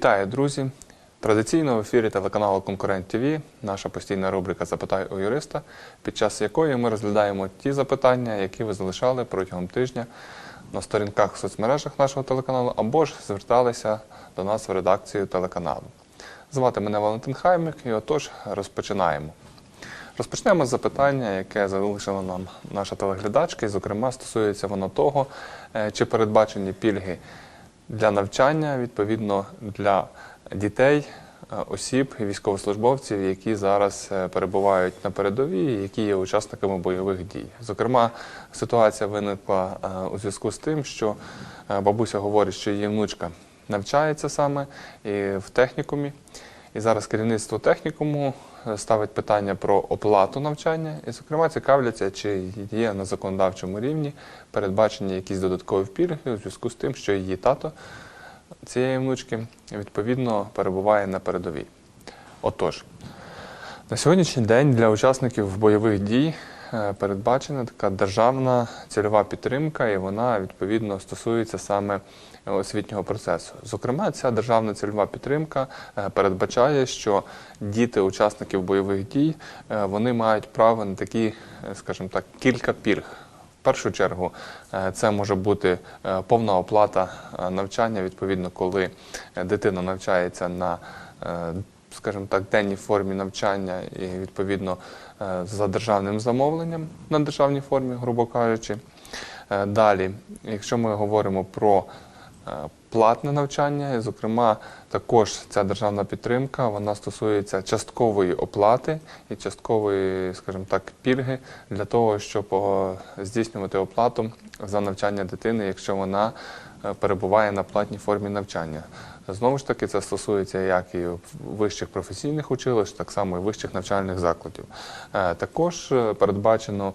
Вітаю, друзі! Традиційно в ефірі телеканалу Конкурент ТВ наша постійна рубрика Запитай у юриста, під час якої ми розглядаємо ті запитання, які ви залишали протягом тижня на сторінках в соцмережах нашого телеканалу, або ж зверталися до нас в редакцію телеканалу. Звати мене Валентин Хаймик, і отож розпочинаємо. Розпочнемо з запитання, яке залишила нам наша телеглядачка, і, зокрема, стосується воно того, е, чи передбачені пільги для навчання, відповідно для дітей, е, осіб і військовослужбовців, які зараз е, перебувають на передовій, які є учасниками бойових дій. Зокрема, ситуація виникла е, у зв'язку з тим, що бабуся говорить, що її внучка навчається саме і в технікумі. І зараз керівництво технікуму ставить питання про оплату навчання, і, зокрема, цікавляться, чи є на законодавчому рівні передбачені якісь додаткові пільги у зв'язку з тим, що її тато цієї внучки відповідно перебуває на передовій. Отож, на сьогоднішній день для учасників бойових дій передбачена така державна цільова підтримка, і вона відповідно стосується саме освітнього процесу. Зокрема, ця державна цільова підтримка е, передбачає, що діти учасників бойових дій е, вони мають право на такі, е, скажімо так, кілька пільг. В першу чергу е, це може бути е, повна оплата е, навчання, відповідно, коли е, дитина навчається на, е, скажімо так, денній формі навчання і відповідно е, за державним замовленням на державній формі, грубо кажучи. Е, Далі, якщо ми говоримо про е, платне навчання, і, зокрема, також ця державна підтримка вона стосується часткової оплати і часткової, скажімо так, пільги для того, щоб здійснювати оплату за навчання дитини, якщо вона перебуває на платній формі навчання. Знову ж таки, це стосується як і вищих професійних училищ, так само і вищих навчальних закладів. Е, Також е, передбачено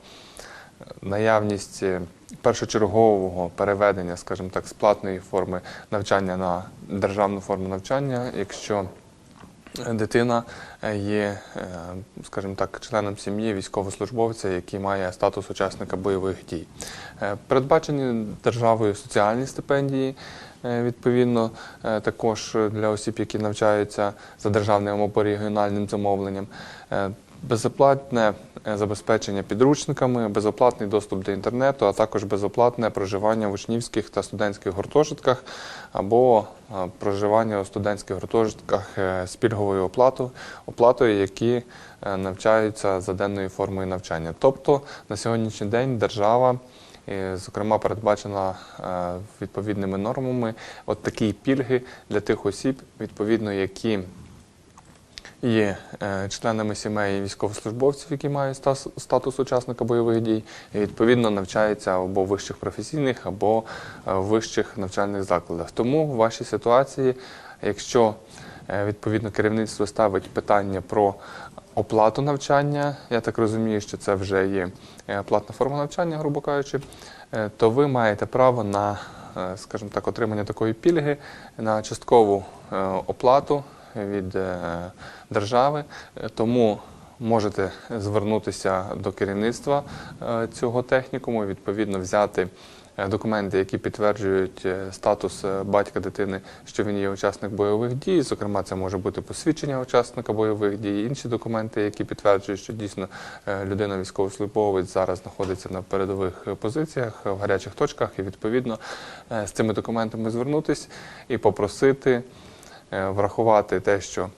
наявність е, першочергового переведення, скажімо так, з платної форми навчання на державну форму навчання, якщо дитина є, е, скажімо так, членом сім'ї військовослужбовця, який має статус учасника бойових дій. Е, Передбачені державою соціальні стипендії. е, Відповідно, також для осіб, які навчаються за державним або регіональним замовленням, безоплатне е, забезпечення підручниками, безоплатний доступ до інтернету, а також безоплатне проживання в учнівських та студентських гуртожитках або е, проживання у студентських гуртожитках е, з пільговою оплатою, оплатою, які навчаються за денною формою навчання. Тобто на сьогоднішній день держава. Зокрема, передбачена відповідними нормами от такі пільги для тих осіб, відповідно, які є е, членами сімей військовослужбовців, які мають статус учасника бойових дій, і відповідно навчаються або в вищих професійних, або е, в вищих навчальних закладах. Тому в вашій ситуації, якщо е, відповідно керівництво ставить питання про оплату навчання, я так розумію, що це вже є платна форма навчання, грубо кажучи, то ви маєте право на, скажімо так, отримання такої пільги на часткову оплату від е, держави. Тому можете звернутися до керівництва е, цього технікуму, відповідно взяти е, документи, які підтверджують статус батька дитини, що він є учасник бойових дій. Зокрема, це може бути посвідчення учасника бойових дій, інші документи, які підтверджують, що дійсно людина військовослужбовець зараз знаходиться на передових позиціях в гарячих точках, і відповідно з цими документами звернутись і попросити врахувати те, що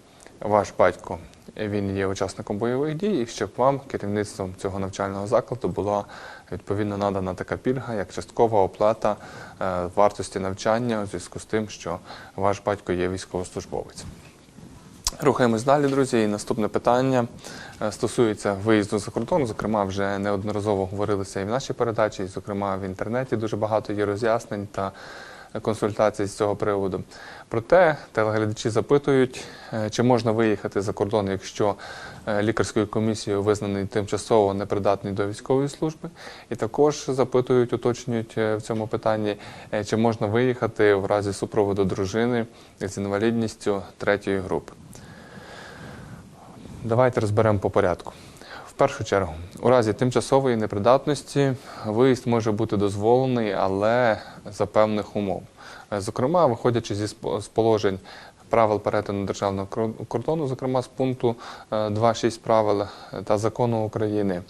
ваш батько е, він є учасником бойових дій, і щоб вам керівництвом цього навчального закладу була відповідно надана така пільга, як часткова оплата е, вартості навчання у зв'язку з тим, що ваш батько є військовослужбовець. Рухаємось далі, друзі. І наступне питання е, стосується виїзду за кордон. Зокрема, вже неодноразово говорилося і в нашій передачі, і, зокрема, в інтернеті дуже багато є роз'яснень та консультацій з цього приводу. Проте телеглядачі запитують, е, чи можна виїхати за кордон, якщо е, лікарською комісією визнаний тимчасово непридатний до військової служби. І також запитують, уточнюють е, в цьому питанні, чи можна виїхати в разі супроводу дружини з інвалідністю третьої групи. Давайте розберемо по порядку. Першу чергу, у разі тимчасової непридатності виїзд може бути дозволений, але за певних умов. Е, Зокрема, виходячи зі з положень правил перетину державного кордону, зокрема з пункту е, 2.6 правил е, та закону України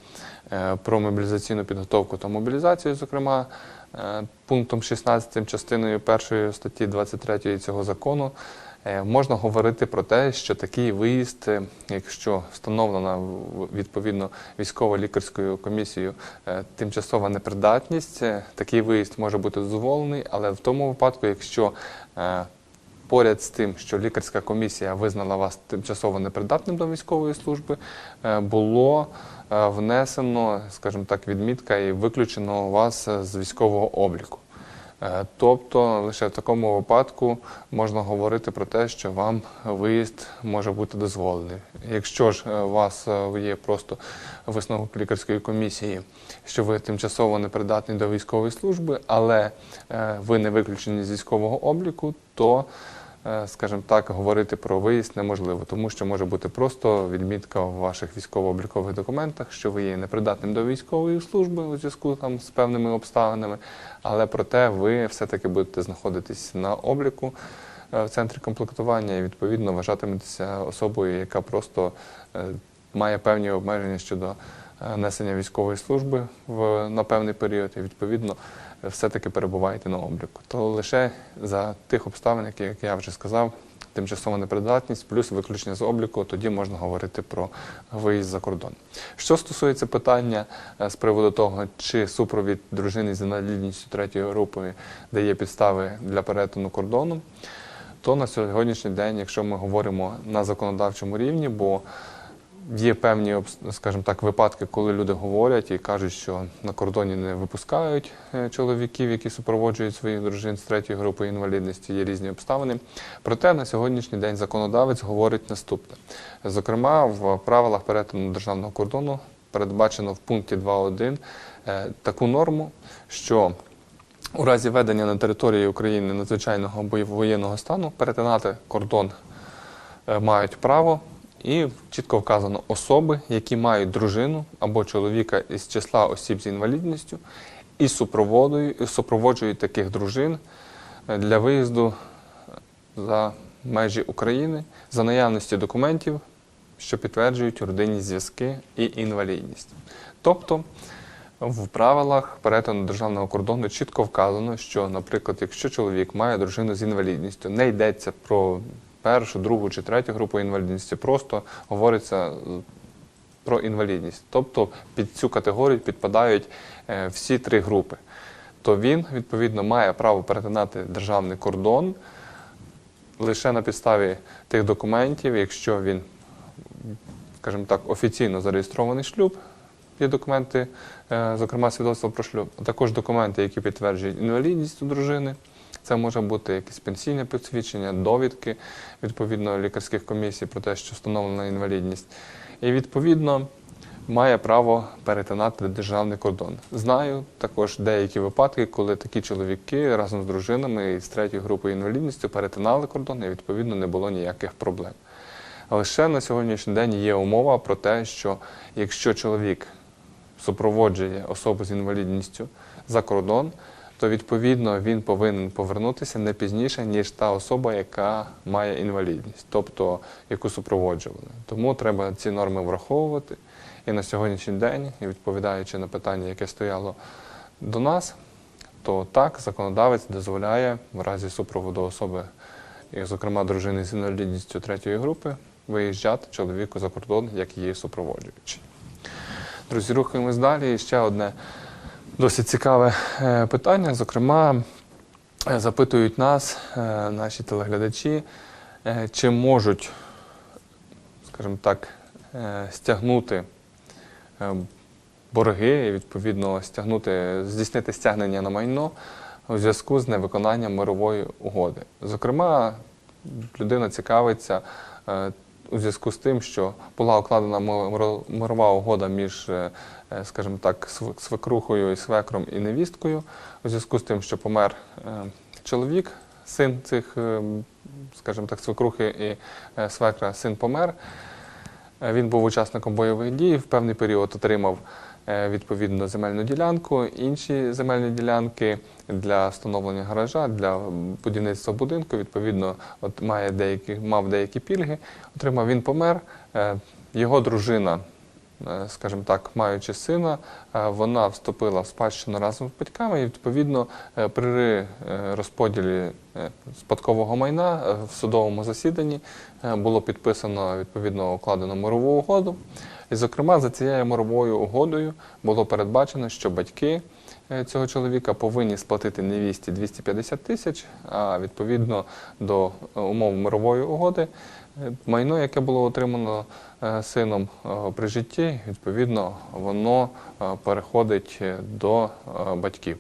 е, про мобілізаційну підготовку та мобілізацію, зокрема е, пунктом 16 частиною 1 статті 23 цього закону. Е, Можна говорити про те, що такий виїзд, е, якщо встановлена відповідно військово-лікарською комісією е, тимчасова непридатність, такий виїзд може бути дозволений, але в тому випадку, якщо поряд з тим, що лікарська комісія визнала вас тимчасово непридатним до військової служби, було внесено, скажімо так, відмітка і виключено вас з військового обліку. Е, Тобто лише в такому випадку можна говорити про те, що вам виїзд може бути дозволений. Якщо ж е, у вас е, є просто висновок лікарської комісії, що ви тимчасово не придатні до військової служби, але ви не виключені з військового обліку, то скажімо так, говорити про виїзд неможливо, тому що може бути просто відмітка в ваших військово-облікових документах, що ви є непридатним до військової служби у зв'язку там з певними обставинами, але проте ви все-таки будете знаходитись на обліку е, в центрі комплектування і відповідно вважатиметеся особою, яка просто е, має певні обмеження щодо е, несення військової служби в на певний період, і відповідно все-таки перебуваєте на обліку. То лише за тих обставин, які, як я вже сказав, тимчасова непридатність плюс виключення з обліку, тоді можна говорити про виїзд за кордон. Що стосується питання е, з приводу того, чи супровід дружини з інвалідністю третьої групи дає підстави для перетину кордону, то на сьогоднішній день, якщо ми говоримо на законодавчому рівні, бо Є певні, скажімо так, випадки, коли люди говорять і кажуть, що на кордоні не випускають е, чоловіків, які супроводжують своїх дружин з третьої групи інвалідності, є різні обставини. Проте на сьогоднішній день законодавець говорить наступне. Зокрема, в правилах перетину державного кордону передбачено в пункті 2.1 е, таку норму, що у разі ведення на території України надзвичайного бої- воєнного стану перетинати кордон е, мають право. І чітко вказано особи, які мають дружину або чоловіка із числа осіб з інвалідністю, і супроводжують, таких дружин е, для виїзду за межі України за наявності документів, що підтверджують родинні зв'язки і інвалідність. Тобто в правилах перетину державного кордону чітко вказано, що, наприклад, якщо чоловік має дружину з інвалідністю, не йдеться про першу, другу чи третю групу інвалідності, просто говориться е, про інвалідність. Тобто під цю категорію підпадають е, всі три групи. То він, відповідно, має право перетинати державний кордон лише на підставі тих документів, якщо він, скажімо так, офіційно зареєстрований шлюб, є документи, е, зокрема свідоцтво про шлюб, а також документи, які підтверджують інвалідність у дружини. Це може бути якесь пенсійне посвідчення, довідки відповідно лікарських комісій про те, що встановлена інвалідність. І відповідно має право перетинати державний кордон. Знаю також деякі випадки, коли такі чоловіки разом з дружинами і з третьої групи інвалідністю перетинали кордон, і відповідно не було ніяких проблем. Лише на сьогоднішній день є умова про те, що якщо чоловік супроводжує особу з інвалідністю за кордон, то відповідно він повинен повернутися не пізніше, ніж та особа, яка має інвалідність, тобто яку супроводжували. Тому треба ці норми враховувати. І на сьогоднішній день, і відповідаючи на питання, яке стояло до нас, то так законодавець дозволяє в разі супроводу особи, і, зокрема дружини з інвалідністю третьої групи, виїжджати чоловіку за кордон, як її супроводжуючий. Друзі, рухаємось далі. І ще одне досить цікаве е, питання. Зокрема, е, запитують нас, е, наші телеглядачі, чи можуть, скажімо так, стягнути борги і відповідно стягнути, здійснити стягнення на майно у зв'язку з невиконанням мирової угоди. Зокрема, людина цікавиться у зв'язку з тим, що була укладена миро- мирова угода між, е, е, скажімо так, св- свекрухою і свекром і невісткою, у зв'язку з тим, що помер е, чоловік, син цих, скажімо так, свекрухи і свекра, син помер. Він був учасником бойових дій, в певний період отримав відповідно земельну ділянку, інші земельні ділянки для встановлення гаража, для будівництва будинку. Відповідно, от має деякі, мав деякі пільги. Отримав він помер. е, Його дружина, е, скажімо так, маючи сина, е, вона вступила в спадщину разом з батьками, і відповідно е, при е, розподілі е, спадкового майна е, в судовому засіданні е, було підписано відповідно укладено мирову угоду. І, зокрема, за цією мировою угодою було передбачено, що батьки е, цього чоловіка повинні сплатити невісті 250 тисяч, а відповідно до е, умов мирової угоди е, майно, яке було отримано е, сином е, при житті, відповідно, воно е, переходить е, до е, батьків.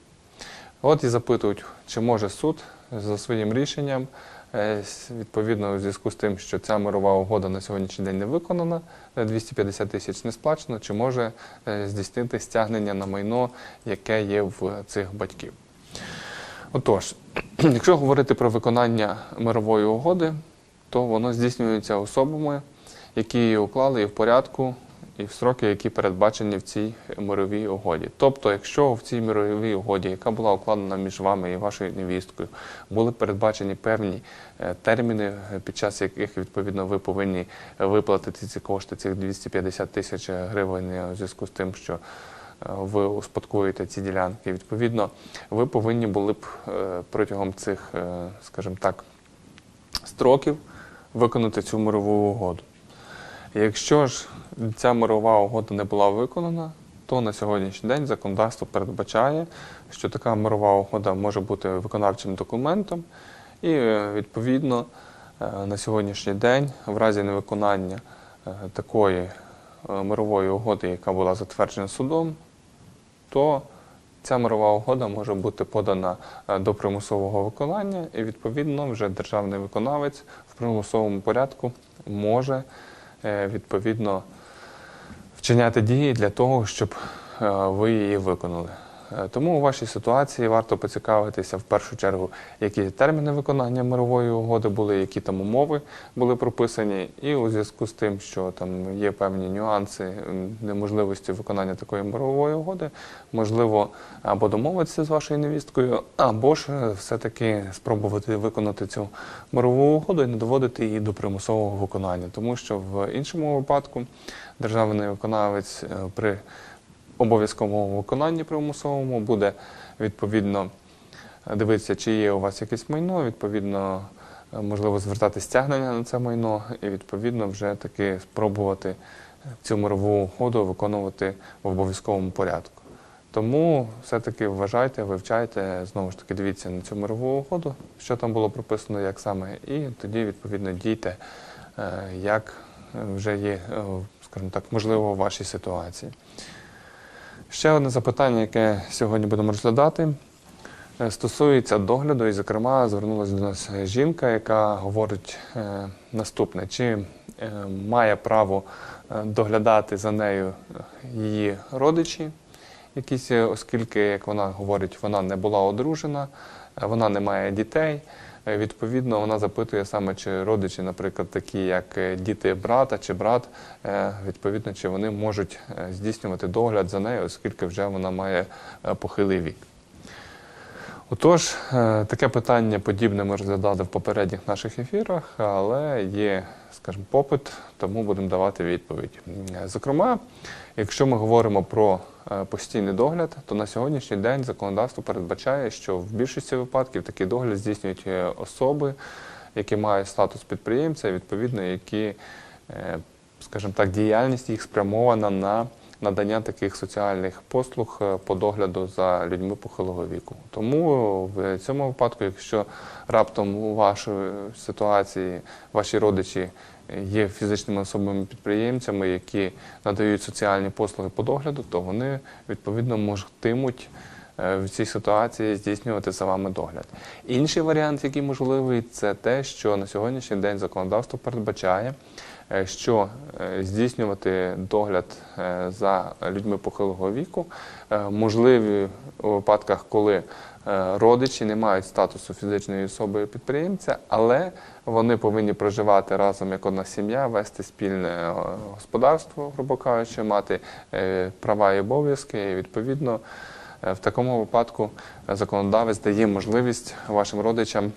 От і запитують, чи може суд за своїм рішенням, е, відповідно у зв'язку з тим, що ця мирова угода на сьогоднішній день не виконана, е, 250 тисяч не сплачено, чи може е, здійснити стягнення на майно, яке є в цих батьків. Отож, якщо говорити про виконання мирової угоди, то воно здійснюється особами, які уклали і в порядку, і в строки, які передбачені в цій мировій угоді. Тобто, якщо в цій мировій угоді, яка була укладена між вами і вашою невісткою, були передбачені певні е, терміни, е, під час яких відповідно ви повинні виплатити ці кошти, цих 250 тисяч гривень е, у зв'язку з тим, що ви успадкуєте ці ділянки. Відповідно, ви повинні були б протягом цих, скажімо так, строків виконати цю мирову угоду. Якщо ж ця мирова угода не була виконана, то на сьогоднішній день законодавство передбачає, що така мирова угода може бути виконавчим документом, і е, відповідно е, на сьогоднішній день, в разі невиконання е, такої мирової угоди, яка була затверджена судом, то ця мирова угода може бути подана до примусового виконання, і відповідно вже державний виконавець в примусовому порядку може відповідно вчиняти дії для того, щоб е, ви її виконали. Е, Тому у вашій ситуації варто поцікавитися в першу чергу, які терміни виконання мирової угоди були, які там умови були прописані, і у зв'язку з тим, що там є певні нюанси неможливості виконання такої мирової угоди, можливо, або домовитися з вашою невісткою, або ж е, все-таки спробувати виконати цю мирову угоду і не доводити її до примусового виконання, тому що в іншому випадку державний виконавець е, при обов'язковому виконанні примусовому буде відповідно е, дивитися, чи є у вас якесь майно, відповідно, е, можливо, звертати стягнення на це майно, і відповідно вже таки спробувати цю мирову угоду виконувати в обов'язковому порядку. Тому все-таки вважайте, вивчайте, знову ж таки дивіться на цю мирову угоду, що там було прописано, як саме, і тоді відповідно дійте, е, як вже є, е, скажімо так, можливо, в вашій ситуації. Ще одне запитання, яке сьогодні будемо розглядати, е, стосується догляду, і, зокрема, звернулася до нас жінка, яка говорить е, наступне: чи е, має право доглядати за нею її родичі, якісь, оскільки, як вона говорить, вона не була одружена, вона не має дітей. Е, Відповідно, вона запитує саме, чи родичі, наприклад, такі як е, діти брата чи брат, е, відповідно, чи вони можуть здійснювати догляд за нею, оскільки вже вона має похилий вік. Отож, таке питання подібне ми розглядали в попередніх наших ефірах, але є, скажімо, попит, тому будемо давати відповідь. Зокрема, якщо ми говоримо про е, постійний догляд, то на сьогоднішній день законодавство передбачає, що в більшості випадків такий догляд здійснюють е, особи, які мають статус підприємця, відповідно, які, е, скажімо так, діяльність їх спрямована на надання таких соціальних послуг е, по догляду за людьми похилого віку. Тому в цьому випадку, якщо раптом у вашій ситуації ваші родичі є фізичними особами-підприємцями, які надають соціальні послуги по догляду, то вони відповідно можуть е, в цій ситуації здійснювати за вами догляд. Інший варіант, який можливий, це те, що на сьогоднішній день законодавство передбачає що е, здійснювати догляд е, за людьми похилого віку е, можливі у випадках, коли е, родичі не мають статусу фізичної особи підприємця, але вони повинні проживати разом як одна сім'я, вести спільне е, господарство, грубо кажучи, мати е, права і обов'язки. І відповідно, е, в такому випадку законодавець дає можливість вашим родичам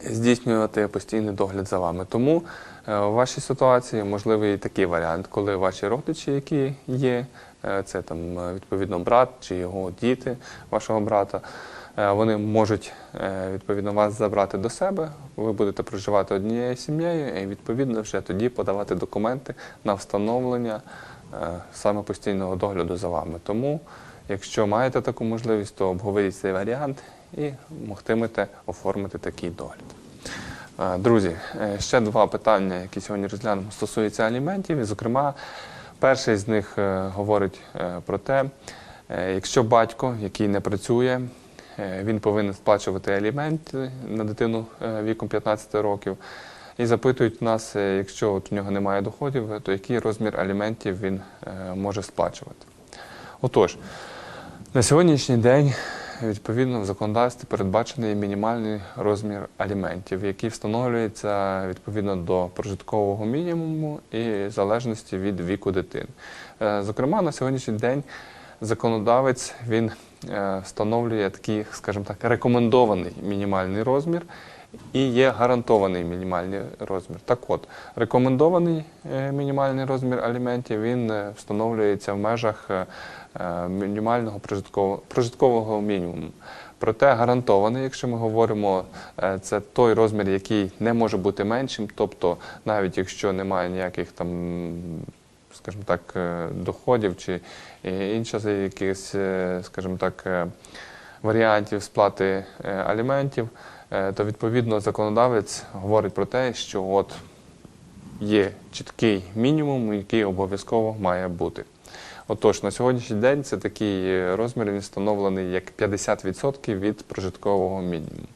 здійснювати постійний догляд за вами. Тому е, в вашій ситуації можливий такий варіант, коли ваші родичі, які є, е, це там е, відповідно брат чи його діти вашого брата. е, Вони можуть е, відповідно вас забрати до себе. Ви будете проживати однією сім'єю, і відповідно вже тоді подавати документи на встановлення е, саме постійного догляду за вами. Тому, якщо маєте таку можливість, то обговоріть цей варіант і могтимете оформити такий догляд. Друзі, е, ще два питання, які сьогодні розглянемо, стосуються аліментів. І, зокрема, перший з них е, говорить е, про те, якщо батько, який не працює, він повинен сплачувати аліменти на дитину віком 15 років. І запитують нас, якщо от у нього немає доходів, то який розмір аліментів він може сплачувати. Отож, на сьогоднішній день відповідно в законодавстві передбачений мінімальний розмір аліментів, який встановлюється відповідно до прожиткового мінімуму і залежності від віку дитини. Е, Зокрема, на сьогоднішній день законодавець він е, встановлює такий, скажімо так, рекомендований мінімальний розмір. І є гарантований мінімальний розмір. Так от, рекомендований е, мінімальний розмір аліментів він е, встановлюється в межах е, мінімального прожиткового, мінімуму. Проте гарантований, якщо ми говоримо, це той розмір, який не може бути меншим, тобто навіть якщо немає ніяких там, скажімо так, доходів чи інших якихось, скажімо так, варіантів сплати аліментів, то відповідно законодавець говорить про те, що от є чіткий мінімум, який обов'язково має бути. Отож, на сьогоднішній день це такий е, розмір встановлений як 50% від прожиткового мінімуму.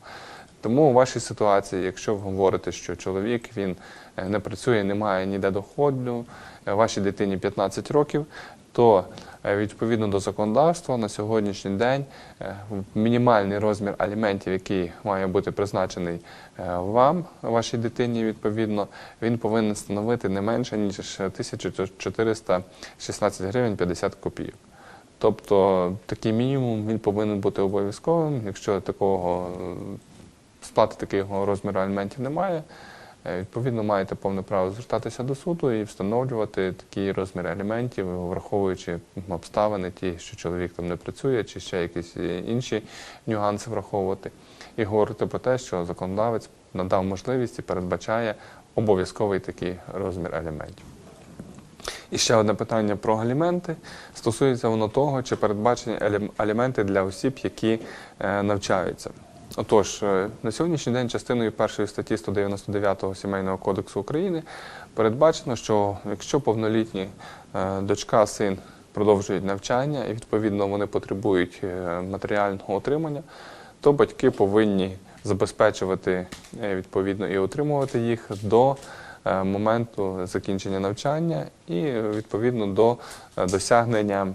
Тому у вашій ситуації, якщо ви говорите, що чоловік він е, не працює, не має ніде доходу, е, вашій дитині 15 років, то е, відповідно до законодавства на сьогоднішній день е, мінімальний розмір аліментів, який має бути призначений е, вам, вашій дитині, відповідно, він повинен становити не менше ніж 1416 гривень 50 копійок. Тобто такий мінімум він повинен бути обов'язковим. Якщо такого сплати такого розміру аліментів немає, відповідно маєте повне право звертатися до суду і встановлювати такий розмір аліментів, враховуючи обставини, ті, що чоловік там не працює, чи ще якісь е, інші нюанси враховувати, і говорити про те, що законодавець надав можливість і передбачає обов'язковий такий розмір аліментів. І ще одне питання про аліменти. Стосується воно того, чи передбачені аліменти для осіб, які е, навчаються. Отож, е, на сьогоднішній день частиною першої статті 199 Сімейного кодексу України передбачено, що якщо повнолітні е, дочка, син продовжують навчання і відповідно вони потребують е, матеріального отримання, то батьки повинні забезпечувати відповідно і отримувати їх до моменту закінчення навчання і відповідно до досягнення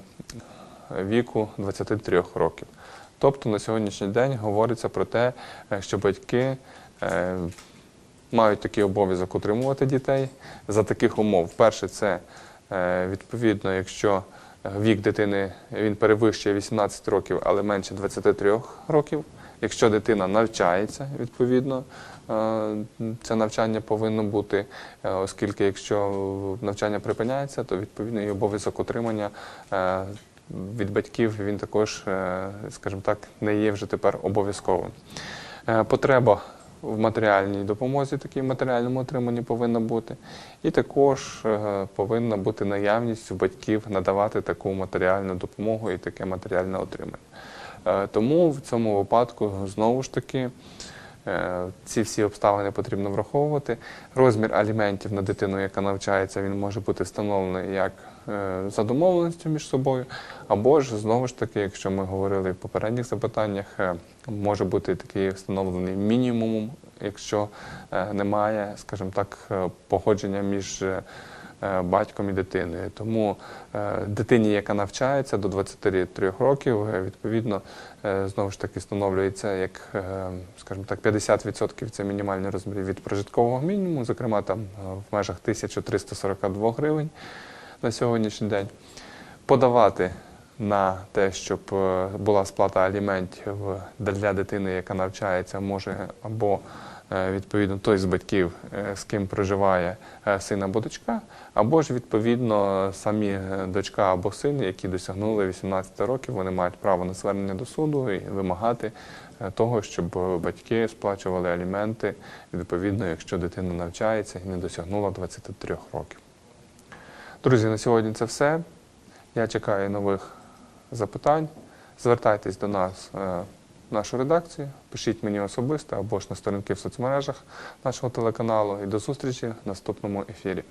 віку 23 років. Тобто на сьогоднішній день говориться про те, е, що батьки е, мають такий обов'язок утримувати дітей за таких умов. Перше, це е, відповідно, якщо вік дитини він перевищує 18 років, але менше 23 років. Якщо дитина навчається, відповідно, це навчання повинно бути, оскільки якщо навчання припиняється, то відповідно і обов'язок утримання е, від батьків він також, е, скажімо так, не є вже тепер обов'язковим. Е, Потреба в матеріальній допомозі, такій матеріальному отриманні повинна бути. І також е, повинна бути наявність у батьків надавати таку матеріальну допомогу і таке матеріальне отримання. Тому в цьому випадку знову ж таки Ці всі обставини потрібно враховувати. Розмір аліментів на дитину, яка навчається, він може бути встановлений як е, за домовленістю між собою, або ж знову ж таки, якщо ми говорили в попередніх запитаннях, е, може бути такий встановлений мінімум, якщо е, немає, скажімо так, е, погодження між е, е, батьком і дитиною. Тому е, дитині, яка навчається до 23 років, е, відповідно, е, знову ж таки встановлюється як, е, скажімо так, 50% це мінімальний розмір від прожиткового мінімуму, зокрема там е, в межах 1342 гривень на сьогоднішній день. Подавати на те, щоб е, була сплата аліментів для дитини, яка навчається, може або е, відповідно той з батьків, е, з ким проживає е, син або дочка, або ж відповідно самі е, дочка або син, які досягнули 18 років, вони мають право на звернення до суду і вимагати е, того, щоб е, батьки сплачували аліменти, відповідно, якщо дитина навчається і не досягнула 23 років. Друзі, на сьогодні це все. Я чекаю нових запитань. Звертайтесь до нас е, нашу редакцію, пишіть мені особисто або ж на сторінки в соцмережах нашого телеканалу. І до зустрічі в наступному ефірі.